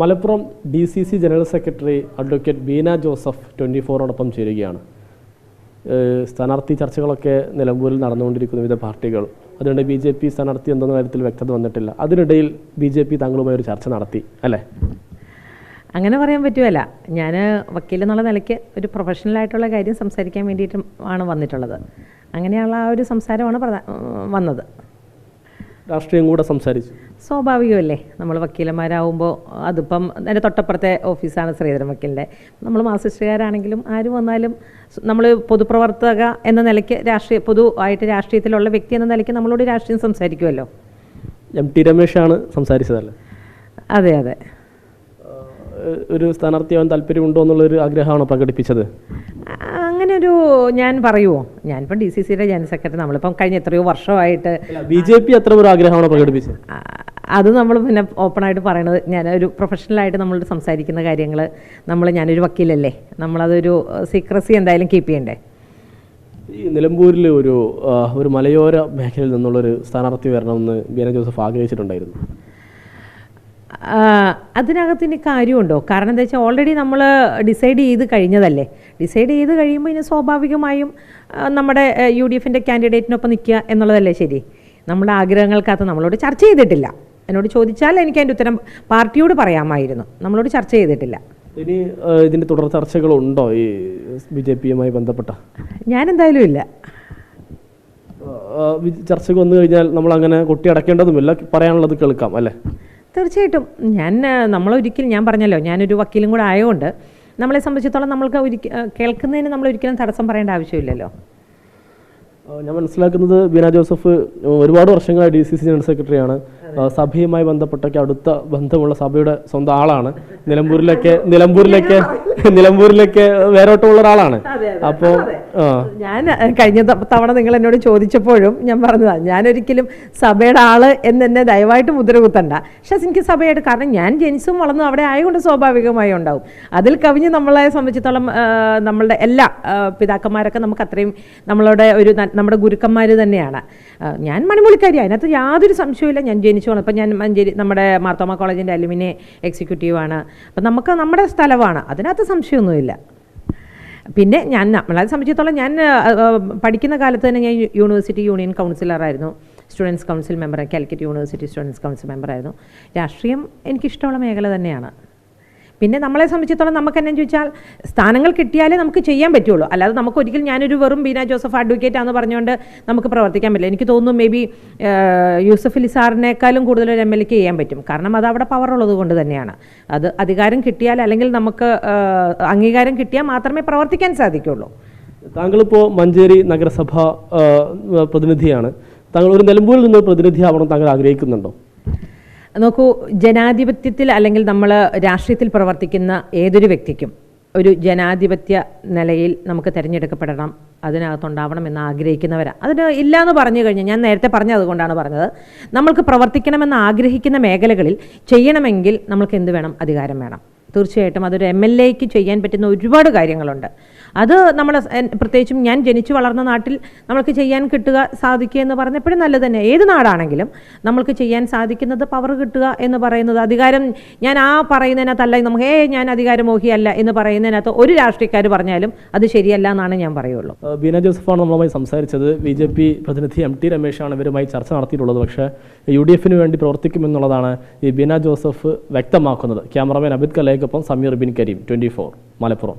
Malappuram D C C general secretary advocate Beena Joseph twenty ഫോറോടൊപ്പം ചേരുകയാണ്. സ്ഥാനാർത്ഥി ചർച്ചകളൊക്കെ നിലമ്പൂരിൽ നടന്നുകൊണ്ടിരിക്കുന്ന വിവിധ പാർട്ടികൾ. അതുകൊണ്ട് ബി ജെ പി സ്ഥാനാർത്ഥി എന്തെന്ന കാര്യത്തിൽ വ്യക്തത വന്നിട്ടില്ല. അതിനിടയിൽ ബി ജെ പി താങ്കളുമായി ഒരു ചർച്ച നടത്തി അല്ലേ? അങ്ങനെ പറയാൻ പറ്റുമല്ല ഞാൻ വക്കീൽ എന്നുള്ള നിലയ്ക്ക് ഒരു പ്രൊഫഷണൽ ആയിട്ടുള്ള കാര്യം സംസാരിക്കാൻ വേണ്ടിയിട്ടും ആണ് വന്നിട്ടുള്ളത്. അങ്ങനെയുള്ള ആ ഒരു സംസാരമാണ് വന്നത്. രാഷ്ട്രീയം കൂടെ സംസാരിച്ചു. സ്വാഭാവികമല്ലേ? നമ്മൾ വക്കീലന്മാരാകുമ്പോൾ അതിപ്പം എന്റെ തൊട്ടപ്പുറത്തെ ഓഫീസാണ് ശ്രീധരൻ വക്കീലിന്റെ. നമ്മൾ മാസിസ്റ്റുകാരാണെങ്കിലും ആര് വന്നാലും നമ്മൾ പൊതുപ്രവർത്തക എന്ന നിലയ്ക്ക് രാഷ്ട്രീയ പൊതു ആയിട്ട് രാഷ്ട്രീയത്തിലുള്ള വ്യക്തി എന്ന നിലയ്ക്ക് നമ്മളോട് രാഷ്ട്രീയം സംസാരിക്കുമല്ലോ എം ടി രമേശാണ് സംസാരിച്ചതല്ലേ? അതെ അതെ. ഒരു സ്ഥാനാർത്ഥിയാവാൻ താല്പര്യമുണ്ടോ എന്നുള്ളൊരു ആഗ്രഹമാണ് പ്രകടിപ്പിച്ചത്? അങ്ങനെ ഒരു ഞാൻ പറയുമോ ഞാനിപ്പം ഡി സി സിയുടെ ജനറൽ സെക്രട്ടറി നമ്മളിപ്പം കഴിഞ്ഞ എത്രയോ വർഷമായിട്ട് ബി ജെ പി അത്ര ഒരു ആഗ്രഹമാണ് പ്രകടിപ്പിച്ചത്? അത് നമ്മൾ പിന്നെ ഓപ്പൺ ആയിട്ട് പറയണത് ഞാൻ ഒരു പ്രൊഫഷണലായിട്ട് നമ്മൾ സംസാരിക്കുന്ന കാര്യങ്ങൾ നമ്മൾ ഞാനൊരു വക്കീലല്ലേ നമ്മളതൊരു സീക്രസി എന്തായാലും കീപ്പ് ചെയ്യണ്ടേ? ഈ നിലമ്പൂരിൽ ഒരു ഒരു മലയോര മേഖലയിൽ നിന്നുള്ളൊരു സ്ഥാനാർത്ഥി വരണമെന്ന് ബീന ജോസഫ് ആഗ്രഹിച്ചിട്ടുണ്ടായിരുന്നു. അതിനകത്ത് ഇനി കാര്യമുണ്ടോ? കാരണം എന്താ വെച്ചാൽ ഓൾറെഡി നമ്മൾ ഡിസൈഡ് ചെയ്ത് കഴിഞ്ഞതല്ലേ? ഡിസൈഡ് ചെയ്ത് കഴിയുമ്പോൾ ഇനി സ്വാഭാവികമായും നമ്മുടെ യു ഡി എഫിന്റെ കാൻഡിഡേറ്റിനൊപ്പം നിൽക്കുക എന്നുള്ളതല്ലേ ശരി? നമ്മുടെ ആഗ്രഹങ്ങൾക്കകത്ത് നമ്മളോട് ചർച്ച ചെയ്തിട്ടില്ല. എന്നോട് ചോദിച്ചാൽ എനിക്ക് അതിന്റെ ഉത്തരം പാർട്ടിയോട് പറയാമായിരുന്നു. നമ്മളോട് ചർച്ച ചെയ്തിട്ടില്ല. ഇനി ഇതിന്റെ തുടർ ചർച്ചകളുണ്ടോ ഈ ബി ജെ പിയുമായി ബന്ധപ്പെട്ട? ഞാൻ എന്തായാലും ഇല്ല ചർച്ചക്ക് ചർച്ചയ്ക്ക് വന്നു കഴിഞ്ഞാൽ നമ്മൾ അങ്ങനെ കൊട്ടി അടക്കേണ്ടതുമില്ല പറയാനുള്ളത് കേൾക്കാം അല്ലേ? തീർച്ചയായിട്ടും. ഞാൻ നമ്മളൊരിക്കലും ഞാൻ പറഞ്ഞല്ലോ ഞാനൊരു വക്കീലും കൂടെ ആയതുകൊണ്ട് നമ്മളെ സംബന്ധിച്ചിടത്തോളം നമ്മൾക്ക് ഒരിക്കൽ കേൾക്കുന്നതിന് നമ്മൾ ഒരിക്കലും തടസ്സം പറയേണ്ട ആവശ്യമില്ലല്ലോ. ഞാൻ മനസ്സിലാക്കുന്നത് ബീന ജോസഫ് ഒരുപാട് വർഷങ്ങളായി ഡി സി സി ജനറൽ സെക്രട്ടറിയാണ്. സഭയുമായി ബന്ധപ്പെട്ടൊക്കെ അടുത്ത ബന്ധമുള്ള സഭയുടെ സ്വന്തം ആളാണ്. നിലമ്പൂരിലൊക്കെ നിലമ്പൂരിലൊക്കെ നിലമ്പൂരിലൊക്കെ വേരോട്ടമുള്ള ഒരാളാണ്. അപ്പോൾ ഞാൻ കഴിഞ്ഞ തവണ നിങ്ങൾ എന്നോട് ചോദിച്ചപ്പോഴും ഞാൻ പറഞ്ഞതാണ് ഞാനൊരിക്കലും സഭയുടെ ആൾ എന്ന് ദയവായിട്ട് മുദ്ര കുത്തണ്ട പക്ഷെ എനിക്ക് സഭയായിട്ട് കാരണം ഞാൻ ജനിച്ചും വളർന്നും അവിടെ ആയതുകൊണ്ട് സ്വാഭാവികമായി ഉണ്ടാവും. അതിൽ കവിഞ്ഞ് നമ്മളെ സംബന്ധിച്ചിടത്തോളം നമ്മളുടെ എല്ലാ പിതാക്കന്മാരൊക്കെ നമുക്ക് അത്രയും നമ്മളുടെ ഒരു നമ്മുടെ ഗുരുക്കന്മാർ തന്നെയാണ്. ഞാൻ മണിമുളിക്കാരി അതിനകത്ത് യാതൊരു സംശയമില്ല ഞാൻ ജനിച്ചു വളർന്നു ഇപ്പം ഞാൻ മഞ്ചേരി നമ്മുടെ മാർത്തോമ കോളേജിന്റെ അലുമിനി എക്സിക്യൂട്ടീവാണ് അപ്പം നമുക്ക് നമ്മുടെ സ്ഥലമാണ്. അതിനകത്ത് സംശയമൊന്നുമില്ല. പിന്നെ ഞാൻ നമ്മളെ സംബന്ധിച്ചിടത്തോളം ഞാൻ പഠിക്കുന്ന കാലത്ത് തന്നെ ഞാൻ university union കൗൺസിലറായിരുന്നു students council member Calicut university students council മെമ്പറായിരുന്നു രാഷ്ട്രീയം എനിക്കിഷ്ടമുള്ള മേഖല തന്നെയാണ്. പിന്നെ നമ്മളെ സംബന്ധിച്ചിടത്തോളം നമുക്ക് എന്നു ചോദിച്ചാൽ സ്ഥാനങ്ങൾ കിട്ടിയാലേ നമുക്ക് ചെയ്യാൻ പറ്റുള്ളൂ. അല്ലാതെ നമുക്ക് ഒരിക്കലും ഞാനൊരു വെറും ബീന ജോസഫ് അഡ്വക്കേറ്റ് ആണെന്ന് പറഞ്ഞുകൊണ്ട് നമുക്ക് പ്രവർത്തിക്കാൻ പറ്റില്ല. എനിക്ക് തോന്നുന്നു മേ ബി യൂസഫ് അലി സാറിനേക്കാളും കൂടുതൽ ഒരു എം എൽ ചെയ്യാൻ പറ്റും. കാരണം അത് അവിടെ പവർ ഉള്ളത് കൊണ്ട് തന്നെയാണ്. അത് അധികാരം കിട്ടിയാൽ അല്ലെങ്കിൽ നമുക്ക് അംഗീകാരം കിട്ടിയാൽ മാത്രമേ പ്രവർത്തിക്കാൻ സാധിക്കുള്ളൂ. താങ്കളിപ്പോൾ മഞ്ചേരി നഗരസഭ പ്രതിനിധിയാണ്. താങ്കൾ ഒരു നിലമ്പൂരിൽ നിന്ന് പ്രതിനിധിയാവണം താങ്കൾ ആഗ്രഹിക്കുന്നുണ്ടോ? നോക്കൂ ജനാധിപത്യത്തിൽ അല്ലെങ്കിൽ നമ്മൾ രാഷ്ട്രീയത്തിൽ പ്രവർത്തിക്കുന്ന ഏതൊരു വ്യക്തിക്കും ഒരു ജനാധിപത്യ നിലയിൽ നമുക്ക് തിരഞ്ഞെടുക്കപ്പെടണം അതിനകത്തുണ്ടാവണം എന്ന് ആഗ്രഹിക്കുന്നവരാണ് അതിന് ഇല്ല എന്ന് പറഞ്ഞു കഴിഞ്ഞാൽ ഞാൻ നേരത്തെ പറഞ്ഞത് അതുകൊണ്ടാണ് പറഞ്ഞത്. നമ്മൾക്ക് പ്രവർത്തിക്കണമെന്ന് ആഗ്രഹിക്കുന്ന മേഖലകളിൽ ചെയ്യണമെങ്കിൽ നമ്മൾക്ക് എന്ത് വേണം? അധികാരം വേണം. തീർച്ചയായിട്ടും അതൊരു എം എൽ എക്ക് ചെയ്യാൻ പറ്റുന്ന ഒരുപാട് കാര്യങ്ങളുണ്ട്. അത് നമ്മൾ പ്രത്യേകിച്ചും ഞാൻ ജനിച്ചു വളർന്ന നാട്ടിൽ നമ്മൾക്ക് ചെയ്യാൻ കിട്ടുക സാധിക്കുക എന്ന് പറഞ്ഞ എപ്പോഴും നല്ലത് തന്നെ. ഏത് നാടാണെങ്കിലും നമ്മൾക്ക് ചെയ്യാൻ സാധിക്കുന്നത് പവർ കിട്ടുക എന്ന് പറയുന്നത് അധികാരം ഞാൻ ആ പറയുന്നതിനകത്തല്ല നമുക്ക് ഏ ഞാൻ അധികാരമോഹിയല്ല എന്ന് പറയുന്നതിനകത്ത് ഒരു രാഷ്ട്രീയക്കാർ പറഞ്ഞാലും അത് ശരിയല്ല എന്നാണ് ഞാൻ പറയുള്ളൂ. ബീന ജോസഫാണ് നമ്മളുമായി സംസാരിച്ചത്. ബി ജെ പി പ്രതിനിധി എം ടി രമേശാണ് ഇവരുമായി ചർച്ച നടത്തിയിട്ടുള്ളത്. പക്ഷേ യു ഡി എഫിന് വേണ്ടി പ്രവർത്തിക്കുമെന്നുള്ളതാണ് ഈ ബീന ജോസഫ് വ്യക്തമാക്കുന്നത്. ക്യാമറമാൻ അബിദ് കലയ്ക്കൊപ്പം സമീർ ബിൻ കരീം ട്വന്റി മലപ്പുറം.